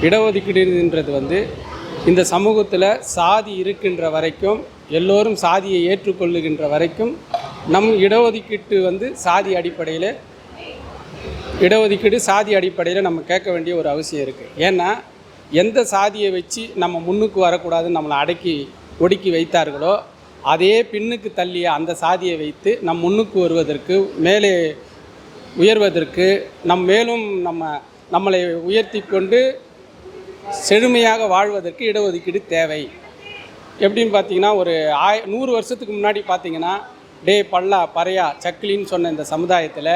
இடஒதுக்கீடுன்றது வந்து இந்த சமூகத்தில் சாதி இருக்கின்ற வரைக்கும் எல்லோரும் சாதியை ஏற்றுக்கொள்ளுகின்ற வரைக்கும் நம் இடஒதுக்கீட்டு வந்து சாதி அடிப்படையில் இடஒதுக்கீடு சாதி அடிப்படையில் நம்ம கேட்க வேண்டிய ஒரு அவசியம் இருக்குது ஏன்னா எந்த சாதியை வச்சு நம்ம முன்னுக்கு வரக்கூடாதுன்னு நம்மளை அடக்கி ஒடுக்கி வைத்தார்களோ அதே பின்னுக்கு தள்ளிய அந்த சாதியை வைத்து நம் முன்னுக்கு வருவதற்கு மேலே உயர்வதற்கு நம் மேலும் நம்ம நம்மளை உயர்த்தி கொண்டு செழுமையாக வாழ்வதற்கு இடஒதுக்கீடு தேவை. எப்படின்னு பார்த்தீங்கன்னா ஒரு ஆய நூறு வருஷத்துக்கு முன்னாடி பார்த்தீங்கன்னா டே பல்லா பறையா சக்கிலின்னு சொன்ன இந்த சமுதாயத்தில்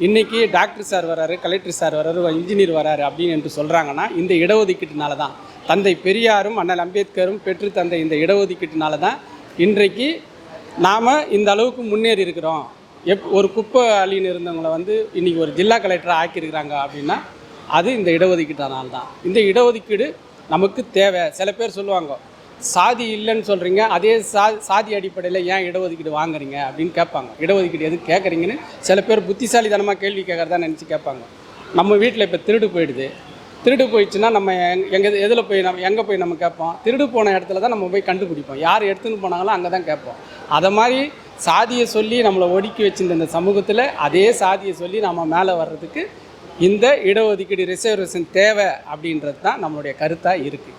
இன்றைக்கி டாக்டர் சார் வராரு கலெக்டர் சார் வராரு இன்ஜினியர் வராரு அப்படின்னு என்று சொல்கிறாங்கன்னா இந்த இடஒதுக்கீட்டுனால தான். தந்தை பெரியாரும் அண்ணல் அம்பேத்கரும் பெற்று தந்த இந்த இடஒதுக்கீட்டுனால தான் இன்றைக்கு நாம் இந்த அளவுக்கு முன்னேறி இருக்கிறோம். எப் ஒரு குப்பை அழின்னு இருந்தவங்களை வந்து இன்றைக்கி ஒரு ஜில்லா கலெக்டராக ஆக்கியிருக்கிறாங்க அப்படின்னா அது இந்த இடஒதுக்கீட்டானால தான் இந்த இடஒதுக்கீடு நமக்கு தேவை. சில பேர் சொல்லுவாங்க சாதி இல்லைன்னு சொல்கிறீங்க அதே சா சாதி அடிப்படையில் ஏன் இடஒதுக்கீடு வாங்குறீங்க? அப்படின்னு கேட்பாங்க. இடஒதுக்கீடு எது கேட்குறீங்கன்னு சில பேர் புத்திசாலித்தனமாக கேள்வி கேட்குறதா நினச்சி கேட்பாங்க. நம்ம வீட்டில் இப்போ திருடு போயிடுது. திருடு போயிடுச்சுன்னா நம்ம எங் எங்கே எதில் போய் நம்ம எங்கே போய் நம்ம கேட்போம்? திருடு போன இடத்துல தான் நம்ம போய் கண்டுபிடிப்போம். யார் எடுத்துன்னு போனாங்களோ அங்கே தான் கேட்போம். அதை மாதிரி சாதியை சொல்லி நம்மளை ஒடுக்கி வச்சுருந்த இந்த சமூகத்தில் அதே சாதியை சொல்லி நம்ம மேலே வர்றதுக்கு இந்த இடஒதுக்கீடு ரிசர்வேஷன் தேவை அப்படின்றது தான் நம்மளுடைய கருத்தாக இருக்குது